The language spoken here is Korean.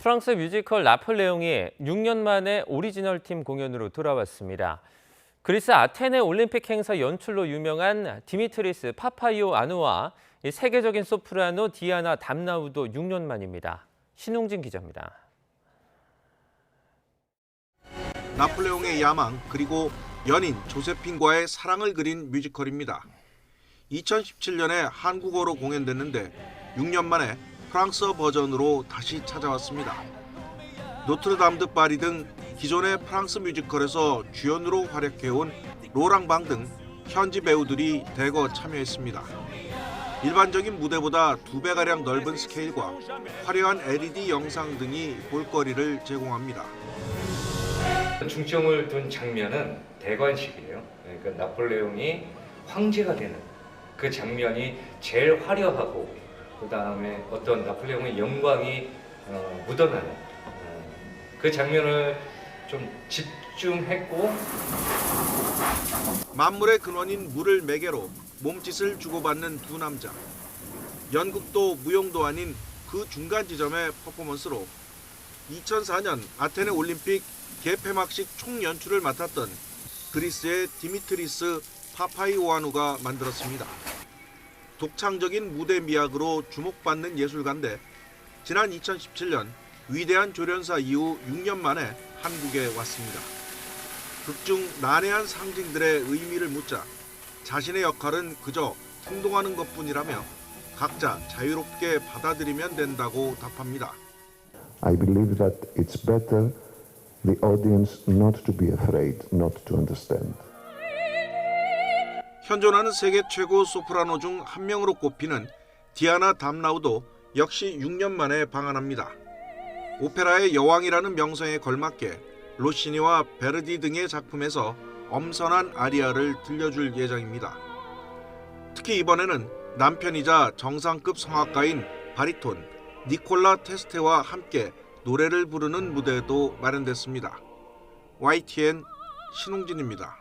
프랑스 뮤지컬 나폴레옹이 6년 만에 오리지널 팀 공연으로 돌아왔습니다. 그리스 아테네 올림픽 행사 연출로 유명한 디미트리스 파파이오 아누와 이 세계적인 소프라노 디아나 담나우도 6년 만입니다. 신웅진 기자입니다. 나폴레옹의 야망 그리고 연인 조세핀과의 사랑을 그린 뮤지컬입니다. 2017년에 한국어로 공연됐는데 6년 만에 프랑스어 버전으로 다시 찾아왔습니다. 노트르담드 파리 등 기존의 프랑스 뮤지컬에서 주연으로 활약해온 로랑방 등 현지 배우들이 대거 참여했습니다. 일반적인 무대보다 두 배가량 넓은 스케일과 화려한 LED 영상 등이 볼거리를 제공합니다. 중점을 둔 장면은 대관식이에요. 그러니까 나폴레옹이 황제가 되는 그 장면이 제일 화려하고 그 다음에 어떤 나폴레옹의 영광이 어, 묻어나는 어, 그 장면을 좀 집중했고 만물의 근원인 물을 매개로 몸짓을 주고받는 두 남자. 연극도 무용도 아닌 그 중간 지점의 퍼포먼스로 2004년 아테네 올림픽 개폐막식 총연출을 맡았던 그리스의 디미트리스 파파이오아누가 만들었습니다. 독창적인 무대 미학으로 주목받는 예술가인데 지난 2017년 위대한 조련사 이후 6년 만에 한국에 왔습니다. 극중 난해한 상징들의 의미를 묻자 자신의 역할은 그저 행동하는 것뿐이라며 각자 자유롭게 받아들이면 된다고 답합니다. I believe that it's better the audience not to be afraid, not to understand. 현존하는 세계 최고 소프라노 중 한 명으로 꼽히는 디아나 담나우도 역시 6년 만에 방한합니다. 오페라의 여왕이라는 명성에 걸맞게 로시니와 베르디 등의 작품에서 엄선한 아리아를 들려줄 예정입니다. 특히 이번에는 남편이자 정상급 성악가인 바리톤 니콜라 테스테와 함께 노래를 부르는 무대도 마련됐습니다. YTN 신웅진입니다.